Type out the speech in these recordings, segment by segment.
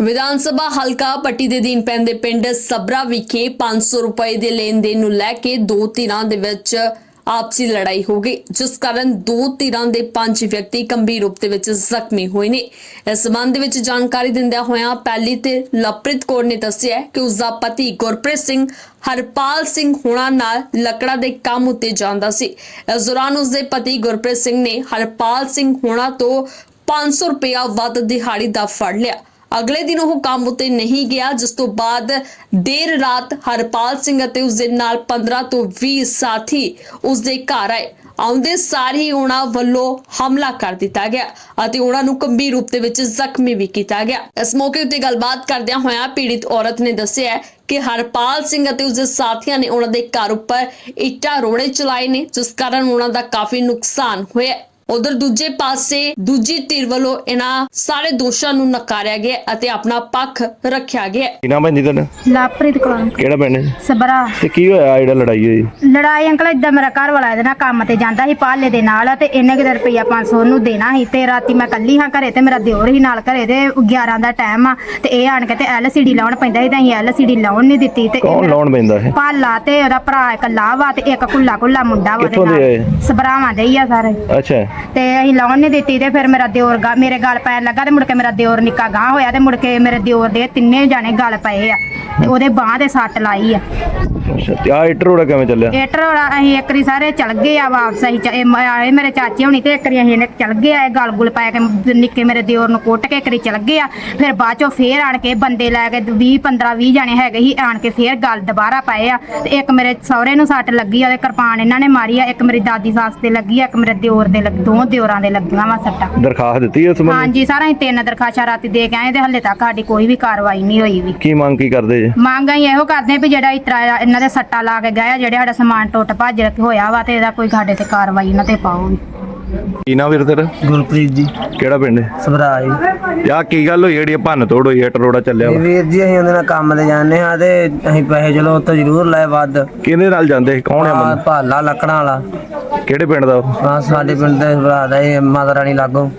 ਵਿਧਾਨ ਸਭਾ ਹਲਕਾ ਪੱਟੀ ਦੇ ਦੀਨ ਪੈਂਦੇ ਪਿੰਡ ਸਬਰਾ ਵਿਖੇ 500 ਰੁਪਏ ਦੇ ਲੈਣ ਦੇਣ ਨੂੰ ਲੈ ਕੇ ਦੋ ਧਿਰਾਂ ਦੇ ਵਿੱਚ ਆਪਸੀ ਲੜਾਈ ਹੋ ਗਈ, ਜਿਸ ਕਾਰਨ ਦੋ ਧਿਰਾਂ ਦੇ ਪੰਜ ਵਿਅਕਤੀ ਗੰਭੀਰ ਰੂਪ ਦੇ ਵਿੱਚ ਜ਼ਖਮੀ ਹੋਏ ਨੇ। ਇਸ ਸੰਬੰਧ ਵਿੱਚ ਜਾਣਕਾਰੀ ਦਿੰਦਿਆਂ ਹੋਇਆਂ ਪਹਿਲੀ ਤੇ ਲਵਪ੍ਰੀਤ ਕੌਰ ਨੇ ਦੱਸਿਆ ਕਿ ਉਸ ਦਾ ਪਤੀ ਗੁਰਪ੍ਰੀਤ ਸਿੰਘ ਹਰਪਾਲ ਸਿੰਘ ਹੋਣਾ ਨਾਲ ਲੱਕੜਾ ਦੇ ਕੰਮ ਉੱਤੇ ਜਾਂਦਾ ਸੀ। ਇਸ ਦੌਰਾਨ ਉਸ ਦੇ ਪਤੀ ਗੁਰਪ੍ਰੀਤ ਸਿੰਘ ਨੇ ਹਰਪਾਲ ਸਿੰਘ ਹੋਣਾ ਤੋਂ 500 ਰੁਪਇਆ ਵੱਧ ਦਿਹਾੜੀ ਦਾ ਫੜ ਲਿਆ। ਅਗਲੇ ਦਿਨ ਉਹ ਕੰਮ ਉੱਤੇ ਨਹੀਂ ਗਿਆ, ਜਿਸ ਤੋਂ ਬਾਅਦ ਦੇਰ ਰਾਤ ਹਰਪਾਲ ਸਿੰਘ ਅਤੇ ਉਸ ਦੇ ਨਾਲ 15 ਤੋਂ 20 ਸਾਥੀ ਉਸ ਦੇ ਘਰ ਆਏ। ਆਉਂਦੇ ਸਾਰ ਹੀ ਉਹਨਾਂ ਵੱਲੋਂ ਹਮਲਾ ਕਰ ਦਿੱਤਾ ਗਿਆ ਅਤੇ ਉਹਨਾਂ ਨੂੰ ਗੰਭੀਰ ਰੂਪ ਦੇ ਵਿੱਚ ਜ਼ਖਮੀ ਵੀ ਕੀਤਾ ਗਿਆ। ਇਸ ਮੌਕੇ ਉੱਤੇ ਗੱਲਬਾਤ ਕਰਦਿਆਂ ਹੋਇਆਂ ਪੀੜਿਤ ਔਰਤ ਨੇ ਦੱਸਿਆ ਕਿ ਹਰਪਾਲ ਸਿੰਘ ਅਤੇ ਉਸਦੇ ਸਾਥੀਆਂ ਨੇ ਉਹਨਾਂ ਦੇ ਘਰ ਉੱਪਰ ਇੱਟਾਂ ਰੋੜੇ ਚਲਾਏ ਨੇ, ਜਿਸ ਕਾਰਨ ਉਹਨਾਂ ਦਾ ਕਾਫੀ ਨੁਕਸਾਨ ਹੋਇਆ। ਉਧਰ ਦੂਜੇ ਪਾਸੇ ਦੂਜੀ ਧਿਰ ਵੱਲੋਂ ਇਹਨਾਂ ਸਾਰੇ ਦੋਸ਼ਾਂ ਨੂੰ ਨਕਾਰਿਆ ਗਿਆ ਅਤੇ ਆਪਣਾ ਪੱਖ ਰੱਖਿਆ ਗਿਆ। ਕੀ ਨਾਮ ਹੈ ਜੀ ਤੁਹਾਡਾ? ਲਾਪ੍ਰੀਤ ਕੌਰ। ਕਿਹੜਾ ਪਿੰਡ ਹੈ? ਸਬਰਾ। ਤੇ ਕੀ ਹੋਇਆ ਜਿਹੜਾ ਲੜਾਈ ਹੋਈ? ਲੜਾਈ ਅੰਕਲ ਇਦਾਂ ਮੇਰਾ ਘਰ ਵਾਲਾ ਇਹਦੇ ਨਾਲ ਕੰਮ ਤੇ ਜਾਂਦਾ ਸੀ ਪਾਲੇ ਦੇ ਨਾਲ ਤੇ ਇਹਨੇ ਕਿਤੇ ਰੁਪਈਆ 500 ਉਹਨੂੰ ਦੇਣਾ ਸੀ ਤੇ ਰਾਤੀ ਮੈਂ ਕੱਲੀ ਹਾਂ ਘਰੇ ਤੇ ਮੇਰਾ ਦਿਓਰ ਹੀ ਨਾਲ ਘਰੇ ਤੇ 11 ਦਾ ਟਾਈਮ ਆ ਤੇ ਇਹ ਆਣ ਕੇ ਤੇ ਐਲਸੀਡੀ ਲਾਉਣ ਪੈਂਦਾ ਸੀ ਤਾਂ ਅਸੀਂ ਐਲਸੀਡੀ ਲਾਉਣ ਨਹੀਂ ਦਿੱਤੀ ਤੇ ਕੌਣ ਲਾਉਣ ਪੈਂਦਾ ਹੈ ਪਾਲਾ ਤੇ ਉਹਦਾ ਭਰਾ ਇਕੱਲਾ ਵਾ ਤੇ ਇੱਕ ਕੁੱਲਾ ਕੁੱਲਾ ਮੁੰਡਾ ਵਾ ਕਿੱਥੋਂ ਦੇ ਆਏ? ਸਬਰਾਵਾਂ ਦੇ ਹੀ ਆ ਸਾਰੇ। ਅੱਛਾ। ਤੇ ਅਸੀਂ ਲਾਉਣ ਨਹੀਂ ਦਿੱਤੀ ਤੇ ਫਿਰ ਮੇਰਾ ਦਿਓਰ ਗਾ ਮੇਰੇ ਗਲ ਪੈਣ ਲੱਗਾ ਤੇ ਮੁੜ ਕੇ ਮੇਰਾ ਦਿਓਰ ਨਿੱਕਾ ਗਾਂ ਹੋਇਆ ਤੇ ਮੁੜ ਕੇ ਮੇਰੇ ਦਿਓਰ ਦੇ ਤਿੰਨੇ ਜਾਣੇ ਗਲ ਪਏ ਆ। ਤੇ ਉਹਦੇ ਬਾਹ ਤੇ ਸੱਟ ਲਾਈ ਆ। ਅੱਛਾ ਤੇ ਆ ਇੱਟ ਰੋੜਾ ਕਿਵੇਂ ਚੱਲਿਆ? ਏਟਰ ਅਸੀਂ ਇੱਕ ਵਾਰੀ ਸਾਰੇ ਚਲ ਗਏ ਆ ਵਾਪਸ ਅਸੀਂ ਚ- ਇਹ ਮ- ਆਏ ਮੇਰੇ ਚਾਚੇ ਹੋਣੀ ਤੇ ਇੱਕ ਵਾਰੀ ਅਸੀਂ ਇਹਨੇ ਚਲ ਗਏ ਆ ਇਹ ਗਲ ਗੁਲ ਪਾ ਕੇ ਮ- ਨਿੱਕੇ ਮੇਰੇ ਦਿਓਰ ਨੂੰ ਕੁੱਟ ਕੇ ਇੱਕ ਵਾਰੀ ਚਲ ਗਏ ਆ। ਫਿਰ ਬਾਅਦ ਚੋਂ ਫੇਰ ਆਣ ਕੇ ਬੰਦੇ ਲੈ ਕੇ 20 15 20 ਜਾਣੇ ਹੈਗੇ ਸੀ ਆਣ ਕੇ ਫੇਰ ਗਲ ਦੁਬਾਰਾ ਪਾਏ ਆ। ਤੇ ਇੱਕ ਮੇਰੇ ਸਹੁਰੇ ਨੂੰ ਸੱਟ ਲੱਗੀ ਆ ਤੇ ਕਿਰਪਾਨ ਇਹਨਾਂ ਨੇ ਮਾਰੀ ਆ ਇੱਕ ਮੇਰੀ ਦਾਦੀ ਸੱਸ ਤੇ ਲੱਗੀ ਆ ਇੱਕ ਮੇਰੇ ਦਿਓਰ ਦੇ ਲੱਗ ਦੋ ਦਿਓਰਾਂ ਦੇ ਲੱਗੀਆਂ ਵਾ ਸੱਟਾਂ। ਦਰਖਾਸਤ ਦਿੱਤੀ ਇਸ ਸੰਬੰਧੀ? ਹਾਂਜੀ ਸਾਰਾ ਅਸੀਂ ਤਿੰਨ ਦਰਖਾਸ਼ਾਂ ਰਾਤੀ ਦੇ ਕੇ ਆਏ ਤੇ ਹੱਲੇ ਤੱਕ ਸਾਡੀ ਕੋਈ ਵੀ ਕਾਰਵਾਈ ਨਹੀਂ ਹੋਈ ਵੀ। ਕੀ ਮੰਗ ਕੀ ਕਰਦੇ ਜੀ। ਮੰਗ ਅਸੀਂ ਇਹੋ ਕਰਦੇ ਵੀ ਜਿਹੜਾ ਇਸ ਤਰ੍ਹਾਂ ਇਹਨਾਂ ਦੇ ਸੱਟਾ ਲਾ ਕੇ ਗਏ ਆ ਜਿਹੜੇ ਸਾਡਾ ਸਮਾਨ ਟੁੱਟ ਭੱਜ ਹੋਇਆ ਵਾ ਤੇ ਇਹਦਾ ਕੋਈ ਸਾਡੇ ਤੇ ਕਾਰਵਾਈ ਇਹਨਾਂ ਤੇ ਪਾਓ ਕੀ ਨਾਮ ਵੀਰ ਤੇਰਾ? ਗੁਰਪ੍ਰੀਤ ਜੀ। ਕਿਹੜਾ ਪਿੰਡ ਹੈ? ਯਾ ਕੀ ਗੱਲ ਹੋਈ ਜਿਹੜੀ ਇਹ ਭੰਨ ਤੋੜ ਹੋਈ ਇੱਟ ਰੋੜਾ ਚੱਲਿਆ ਵਾ? ਵੀਰ ਜੀ ਅਸੀਂ ਉਹਦੇ ਨਾਲ ਕੰਮ ਤੇ ਜਾਂਦੇ ਹਾਂ ਤੇ ਅਸੀਂ ਪੈਸੇ ਚਲੋ ਉੱਥੋਂ ਜ਼ਰੂਰ ਲਏ ਵੱਧ। ਕਿਹਦੇ ਨਾਲ ਜਾਂਦੇ ਸੀ? ਕੌਣ ਹੈ ਆਹ ਬੰਦਾ? ਭਾਲਾ ਲੱਕੜਾਂ ਵਾਲਾ। ਕਿਹੜੇ ਪਿੰਡ ਦਾ ਉਹ? ਆ ਸਾਡੇ ਪਿੰਡ ਦੇ ਭਰਾ ਦਾ ਇਹ ਮਾਤਾ ਰਾਣੀ ਲਾਗੋ।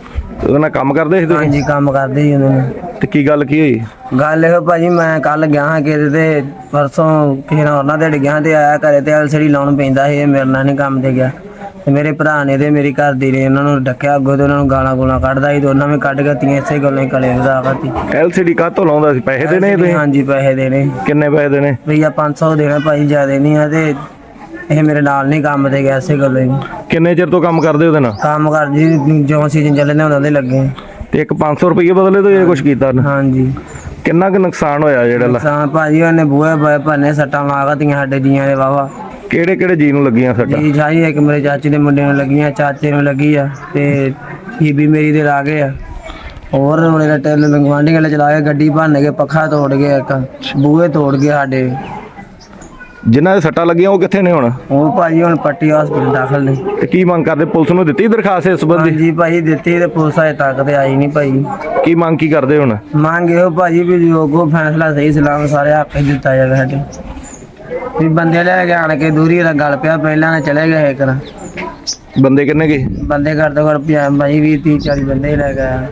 ਉਹਦੇ ਨਾਲ ਕੰਮ ਕਰਦੇ ਸੀ ਤੁਸੀਂ? ਹਾਂਜੀ ਕੰਮ ਕਰਦੇ ਸੀ ਉਹਨਾਂ ਨੇ ਤੇ ਕੀ ਗੱਲ ਕੀ ਹੋਈ? ਗੱਲ ਇਹੋ ਭਾਜੀ ਮੈਂ ਕੱਲ ਗਿਆ ਹਾਂ ਕਿਤੇ ਤੇ ਪਰਸੋਂ ਕਿਸੇ ਨਾਲ ਉਹਨਾਂ ਦੇ ਗਿਆ ਤੇ ਆਇਆ ਘਰੇ ਤੇ ਐਲਸੀਡੀ ਲਾਉਣ ਪੈਂਦਾ ਸੀ ਇਹ ਮੇਰੇ ਨਾਲ ਨਹੀਂ ਕੰਮ ਤੇ ਗਿਆ। ਤੇ ਮੇਰੇ ਭਰਾ ਨੇ ਤੇ ਮੇਰੀ ਘਰ ਦੀ ਨੇ ਉਹਨਾਂ ਨੂੰ ਡੱਕਿਆ ਅੱਗੋਂ ਤੇ ਉਹਨਾਂ ਨੂੰ ਗਾਲਾਂ ਗੋਲਾਂ ਕੱਢਦਾ ਸੀ ਤੇ ਉਹਨਾਂ ਵੀ ਕੱਢ ਕੇ ਤੀਆਂ ਇਸੇ ਗੱਲਾਂ ਹੀ ਕਲੇ ਵਧਾ ਕਰਤੀ ਐਲਸੀਡੀ ਕਾਹਤੋਂ ਲਾਉਂਦਾ ਸੀ? ਪੈਸੇ ਦੇਣੇ ਤੁਸੀਂ ਹਾਂਜੀ ਪੈਸੇ ਦੇਣੇ। ਕਿੰਨੇ ਪੈਸੇ ਦੇਣੇ? ਭਈਆ 500 ਦੇਣਾ ਭਾਈ ਜ਼ਿਆਦਾ ਨਹੀਂ ਆ ਤੇ ਇਹ ਮੇਰੇ ਨਾਲ ਨਹੀਂ ਕੰਮ ਤੇ ਗਿਆ ਇਸੇ ਗੱਲੋਂ ਹੀ। ਕਿੰਨੇ ਚਿਰ ਤੋਂ ਕੰਮ ਕਰਦੇ ਉਹਦੇ ਨਾਲ? ਕੰਮ ਕਰ ਜੀ ਜੋ ਸੀਜ਼ਨ ਚੱਲੇ ਨੇ ਉਹਨਾਂ ਦੇ ਲੱਗੇ। ਤੇ ਇੱਕ 500 ਰੁਪਏ ਬਦਲੇ ਤੋਂ ਇਹ ਕੁਝ ਕੀਤਾ ਉਹਨੇ? ਹਾਂਜੀ। ਕਿੰਨਾ ਕੁ ਨੁਕਸਾਨ ਹੋਇਆ ਜਿਹੜਾ ਲਾ- ਤਾਂ ਭਾਜੀ ਉਹਨੇ ਬੂਹੇ ਬੂਹੇ ਭੰਨੇ ਸੱਟਾਂ ਲਾਗਤੀਆਂ ਸਾਡੇ ਜੀਆਂ ਦੇ ਵਾਵਾ ਕਿਹੜੇ ਕਿਹੜੇ ਜੀ ਨੂੰ ਲੱਗੀਆਂ ਸੱਟਾਂ? ਜੀ ਜਾਈ ਇੱਕ ਮੇਰੇ ਚਾਚੇ ਦੇ ਮੁੰਡੇ ਨੂੰ ਲੱਗੀਆਂ ਚਾਚੇ ਨੂੰ ਲੱਗੀ ਆ ਤੇ ਬੀਬੀ ਮੇਰੀ ਦੇ ਲਾ ਗਏ ਆ। ਹੋਰ ਮੇਰੇ ਟੈਲ ਲੰਗਵਾਂਡੀ ਵਾਲੇ ਚਲਾ ਕੇ ਗੱਡੀ ਭੰਨ ਕੇ ਪੱਖਾ ਤੋੜ ਗਿਆ ਇੱਕ ਬੂਹੇ ਤੋੜ ਗਏ ਸਾਡੇ। ਜਿਨ੍ਹਾਂ ਦੇ ਸੱਟਾਂ ਲੱਗੀਆਂ ਉਹ ਕਿੱਥੇ ਨੇ ਹੁਣ? ਉਹ ਭਾਜੀ ਹੁਣ ਪੱਟੀ ਹਸਪੀਟਲ ਦਾਖਲ ਨੇ। ਤੇ ਕੀ ਮੰਗ ਕਰਦੇ? ਪੁਲਿਸ ਨੂੰ ਦਿੱਤੀ ਦਰਖਾਸਤ ਇਸ ਸੰਬੰਧੀ? ਹਾਂਜੀ ਭਾਜੀ ਦਿੱਤੀ ਤੇ ਪੁਲਿਸ ਅਜੇ ਤੱਕ ਤੇ ਆਈ ਨਹੀਂ ਭਾਈ। ਕੀ ਮੰਗ ਕੀ ਕਰਦੇ ਹੁਣ? ਮੰਗ ਇਹੋ ਭਾਜੀ ਵੀ ਜੋ ਕੋ ਫੈਸਲਾ ਸਹੀ ਸਲਾਮ ਸਾਰੇ ਹੱਕ 'ਚ ਦਿੱਤਾ ਜਾਵੇ ਸਾਡੇ। ਵੀ ਬੰਦੇ ਲੈ ਕੇ ਆਣ ਕੇ ਦੂਰੀ ਦਾ ਗੱਲ ਪਿਆ ਪਹਿਲਾਂ ਨਾ ਚਲੇ ਗਏ ਇੱਕ ਬੰਦੇ ਕਿੰਨੇ ਗਏ? ਬੰਦੇ ਘਰ ਤੋਂ ਘਰ ਪਿਆ ਭਾਈ 20 30 40 ਬੰਦੇ ਹੀ ਲੈ ਗਏ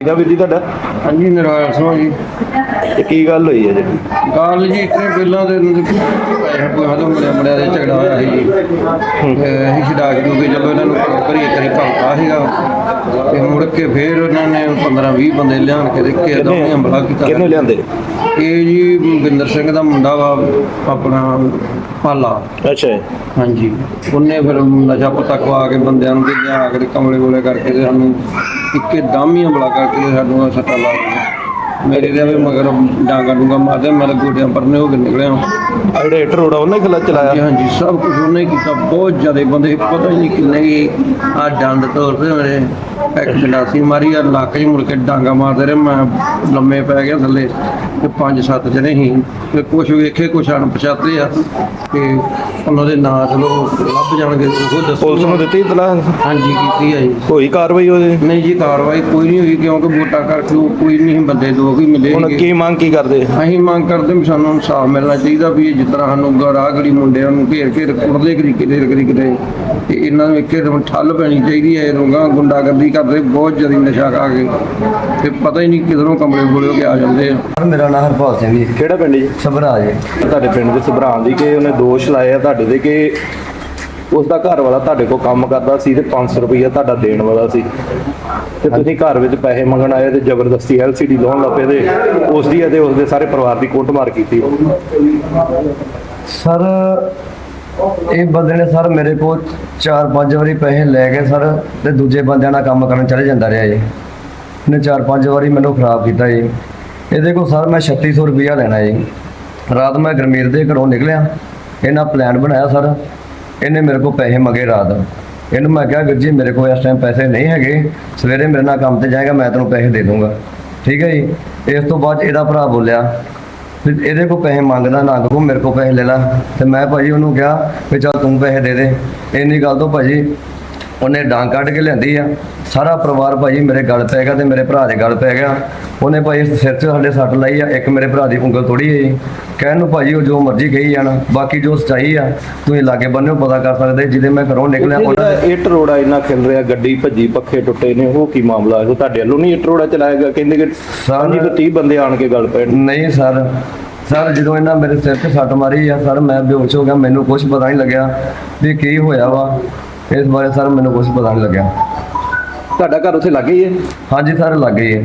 ਇਹਦਾ ਵੀਰ ਜੀ ਤੁਹਾਡਾ? ਹਾਂਜੀ ਨਰਾਇਣ ਸਿੰਘ ਜੀ। ਤੇ ਕੀ ਗੱਲ ਹੋਈ ਹੈ ਜੀ ਗੱਲ ਜੀ ਇਤਨੇ ਪਹਿਲਾਂ ਤੇ ਇਹਨਾਂ ਦੇ ਪੈਸੇ ਪੂਸੇ ਤੋਂ ਮੁੰਡਿਆਂ ਮੁੰਡਿਆਂ ਦੇ ਝਗੜਾ ਹੋਇਆ ਸੀ ਜੀ। ਤੇ ਅਸੀਂ ਛਡਾ ਕੇ ਕੇ ਚਲੋ ਇਹਨਾਂ ਨੂੰ ਕਰੀ ਕਰੀ ਭੰਤਾ ਸੀਗਾ। ਤੇ ਮੁੜ ਕੇ ਫੇਰ ਉਹਨਾਂ ਨੇ 15 20 ਬੰਦੇ ਲਿਆਣ ਕੇ ਤੇ ਕਿਸੇ ਦਾ ਹਮਲਾ ਕੀਤਾ। ਕਿਹਨੂੰ ਲਿਆਂਦੇ? ਇਹ ਜੀ ਬਿੰਦਰ ਸਿੰਘ ਦਾ ਮੁੰਡਾ ਵਾ ਆਪਣਾ ਪਾਲਾ। ਅੱਛਾ ਹਾਂਜੀ। ਉਹਨੇ ਫਿਰ ਨਸ਼ਾ ਪਤਾ ਖਵਾ ਕੇ ਬੰਦਿਆਂ ਨੂੰ ਤੇ ਲਿਆ ਕੇ ਕਮਲੇ ਕੋਲੇ ਕਰਕੇ ਤੇ ਸਾਨੂੰ ਇੱਕੇ ਦਮ ਹੀ ਹਮਲਾ ਕਰਕੇ ਤੇ ਸਾਨੂੰ ਸੱਟਾ ਲਾ ਦਿੱਤਾ ਮੇਰੇ ਦੇ ਵੀ ਮਗਰ ਡਾਂਗਾ ਡੂੰਗਾ ਮਾਰਦੇ ਮੈਂ ਤਾਂ ਗੋਡਿਆਂ ਪਰਨੇ ਹੋ ਕੇ ਨਿਕਲਿਆ। ਆ ਜਿਹੜਾ ਇੱਟ ਰੋੜਾ ਉਹਨੇ ਖਿਲਾ ਹਾਂਜੀ ਚਲਾਇਆ? ਹਾਂਜੀ ਸਭ ਕੁਝ ਉਹਨੇ ਕੀਤਾ। ਬਹੁਤ ਜ਼ਿਆਦਾ ਬੰਦੇ ਪਤਾ ਹੀ ਨਹੀਂ ਕਿੰਨੇ ਹੀ ਆ ਡੰਡ ਤੋੜਦੇ ਮੇਰੇ ਇੱਕ ਗਲਾਸੀ ਮਾਰੀ ਆ ਲੱਕ 'ਚ ਮੁੜ ਕੇ ਡਾਂਗਾ ਮਾਰਦੇ ਰਹੇ। ਮੈਂ ਲੰਮੇ ਪੈ ਗਿਆ ਥੱਲੇ ਤੇ ਪੰਜ ਸੱਤ ਜਣੇ ਸੀ। ਤੇ ਕੁਝ ਵੇਖੇ ਕੁਝ ਅਣਪਛਾਤੇ ਆ। ਤੇ ਉਹਨਾਂ ਦੇ ਨਾਂ ਚਲੋ ਲੱਭ ਜਾਣਗੇ ਉਹ ਦੱਸੋ। ਪੁਲਿਸ ਨੂੰ ਦਿੱਤੀ ਇਤਲਾਹ? ਹਾਂਜੀ ਕੀਤੀ ਆ ਜੀ। ਹੋਈ ਕਾਰਵਾਈ ਉਹਦੇ? ਨਹੀਂ ਜੀ ਕਾਰਵਾਈ ਕੋਈ ਨਹੀਂ ਹੋਈ ਕਿਉਂਕਿ ਵੋਟਾਂ ਕਰਕੇ ਉਹ ਕੋਈ ਨਹੀਂ ਬੰਦੇ ਦੋ ਹੀ ਮਿਲੇ ਹੁਣ ਸੀਗੇ। ਕੀ ਮੰਗ ਕੀ ਕਰਦੇ? ਅਸੀਂ ਮੰਗ ਕਰਦੇ ਵੀ ਸਾਨੂੰ ਇਨਸਾਫ ਮਿਲਣਾ ਚਾਹੀਦਾ ਵੀ ਵੀ ਜਿਸ ਤਰ੍ਹਾਂ ਸਾਨੂੰ ਗੜੀ ਮੁੰਡਿਆਂ ਨੂੰ ਘੇਰ ਘੇਰ ਕੁੱਟਦੇ ਕਰੀ ਕਿਤੇ ਕਰੀ ਕਿਤੇ ਤੇ ਇਹਨਾਂ ਨੂੰ ਇੱਕੇ ਦਮ ਠੱਲ ਪੈਣੀ ਚਾਹੀਦੀ ਹੈ ਇਹ ਲੋਕਾਂ ਗੁੰਡਾਗਰਦੀ ਕਰਦੇ ਬਹੁਤ ਜ਼ਿਆਦਾ ਨਸ਼ਾ ਖਾ ਕੇ। ਤੇ ਪਤਾ ਹੀ ਨਹੀਂ ਕਿਧਰੋਂ ਕਮਰੇ ਹੋ ਕੇ ਆ ਜਾਂਦੇ ਆ। ਸਰ ਮੇਰਾ ਨਾਮ ਹਰਪਾਲ ਸਿੰਘ ਜੀ। ਕਿਹੜਾ ਪਿੰਡ ਜੀ? ਸਭਰਾ ਜੀ। ਤੁਹਾਡੇ ਪਿੰਡ ਦੇ ਸਭਰਾਂ ਦੀ ਕਿ ਉਹਨੇ ਦੋਸ਼ ਲਾਏ ਆ ਤੁਹਾਡੇ ਤੇ ਕਿ ਉਸ ਦਾ ਘਰ ਵਾਲਾ ਤੁਹਾਡੇ ਕੋਲ ਕੰਮ ਕਰਦਾ ਸੀ ਤੇ 500 ਰੁਪਈਆ ਤੁਹਾਡਾ ਦੇਣ ਵਾਲਾ ਸੀ। ਤੇ ਤੁਸੀਂ ਘਰ ਵਿੱਚ ਪੈਸੇ ਮੰਗਣ ਆਏ ਤੇ ਜ਼ਬਰਦਸਤੀ ਐਲਸੀਡੀ ਲਾਉਣ ਲੱਪੇ ਤੇ ਉਸ ਦੀ ਅਤੇ ਉਸ ਦੇ ਸਾਰੇ ਪਰਿਵਾਰ ਦੀ ਕੁੱਟਮਾਰ ਕੀਤੀ। ਸਰ, ਇਹ ਬੰਦੇ ਨੇ ਸਰ ਮੇਰੇ ਕੋਲ ਚਾਰ ਪੰਜ ਵਾਰੀ ਪੈਸੇ ਲੈ ਕੇ ਸਰ ਤੇ ਦੂਜੇ ਬੰਦਿਆਂ ਨਾਲ ਕੰਮ ਕਰਨ ਚਲੇ ਜਾਂਦਾ ਰਿਹਾ ਜੀ। ਇਹਨੇ ਚਾਰ ਪੰਜ ਵਾਰੀ ਮੈਨੂੰ ਖਰਾਬ ਕੀਤਾ ਜੀ। ਇਹਦੇ ਕੋਲ ਸਰ ਮੈਂ 3600 ਰੁਪਇਆ ਲੈਣਾ ਜੀ। ਰਾਤ ਮੈਂ ਗਰਮੀਰ ਦੇ ਘਰੋਂ ਨਿਕਲਿਆ। ਇਹਨਾਂ ਪਲਾਨ ਬਣਾਇਆ ਸਰ। ਇਹਨੇ ਮੇਰੇ ਕੋਲ ਪੈਸੇ ਮੰਗੇ ਰਾਤ। ਇਹਨੂੰ ਮੈਂ ਕਿਹਾ, ਵੀਰ ਜੀ, ਮੇਰੇ ਕੋਲ ਇਸ ਟਾਈਮ ਪੈਸੇ ਨਹੀਂ ਹੈਗੇ। ਸਵੇਰੇ ਮੇਰੇ ਨਾਲ ਕੰਮ ਤੇ ਜਾਏਗਾ, ਮੈਂ ਤੈਨੂੰ ਪੈਸੇ ਦੇ ਦੂੰਗਾ। ਠੀਕ ਹੈ ਜੀ? ਇਸ ਤੋਂ ਬਾਅਦ ਇਹਦਾ ਭਰਾ ਬੋਲਿਆ, ਵੀ ਇਹਦੇ ਕੋ ਪੈਸੇ ਮੰਗਦਾ ਨਾ ਕੋ ਮੇਰੇ ਕੋ ਪੈਸੇ ਲੈ ਲੈ। ਤੇ ਮੈਂ ਭਾਜੀ ਉਹਨੂੰ ਕਿਹਾ, ਵੀ ਚੱਲ ਤੂੰ ਪੈਸੇ ਦੇ ਦੇ। ਇੰਨੀ ਗੱਲ ਤੋਂ ਭਾਜੀ ਉਹਨੇ ਡਾਂਗ ਕੱਢ ਕੇ ਲਿਆਂਦੀ ਆ। ਸਾਰਾ ਪਰਿਵਾਰ ਭਾਜੀ ਮੇਰੇ ਗਲ ਪੈ ਗਿਆ ਤੇ ਮੇਰੇ ਭਰਾ ਦੇ ਗਲ ਪੈ ਗਿਆ। ਉਹਨੇ ਭਾਈ ਸਿਰ 'ਚ ਸਾਡੇ ਸੱਟ ਲਾਈ ਆ ਇੱਕ ਮੇਰੇ ਭਰਾ ਦੀ ਉਂਗਲ ਤੋੜੀ ਹੈ ਜੀ ਕਹਿਣ ਨੂੰ ਭਾਜੀ ਉਹ ਜੋ ਮਰਜ਼ੀ ਕਹੀ ਜਾਣ ਬਾਕੀ ਜੋ ਸਚਾਈ ਆ ਤੁਸੀਂ ਲਾਗੇ ਬੰਨਿਓ ਪਤਾ ਕਰ ਸਕਦੇ ਜਿਹਦੇ ਮੈਂ ਘਰੋਂ ਨਿਕਲਿਆ ਉਹਨਾਂ ਇੱਟ ਰੋੜਾ ਇੰਨਾ ਖਿਲ ਰਿਹਾ ਗੱਡੀ ਭੱਜੀ ਪੱਖੇ ਟੁੱਟੇ ਨੇ ਉਹ ਕੀ ਮਾਮਲਾ ਹੈ? ਉਹ ਤੁਹਾਡੇ ਵੱਲੋਂ ਨਹੀਂ ਇੱਟ ਰੋੜਾ ਚਲਾਇਆ ਗਿਆ? ਕਹਿੰਦੇ ਕਿ ਸਾਂਝੀ ਤੋਂ 30 ਬੰਦੇ ਆਣ ਕੇ ਗੱਲ ਪੈਣ। ਨਹੀਂ ਸਰ। ਸਰ ਜਦੋਂ ਇਹਨਾਂ ਮੇਰੇ ਸਿਰ ਤੇ ਸੱਟ ਮਾਰੀ ਆ ਸਰ ਮੈਂ ਬੇਹੋਸ਼ ਹੋ ਗਿਆ ਮੈਨੂੰ ਕੁਝ ਪਤਾ ਨਹੀਂ ਲੱਗਿਆ ਵੀ ਕੀ ਹੋਇਆ ਵਾ। ਇਸ ਬਾਰੇ ਸਰ ਮੈਨੂੰ ਕੁਝ ਪਤਾ ਨਹੀਂ ਲੱਗਿਆ। ਤੁਹਾਡਾ ਘਰ ਉੱਥੇ ਲੱਗੇ ਹੀ ਹੈ? ਹਾਂਜੀ ਸਰ ਲੱਗ ਗਈ ਹੈ।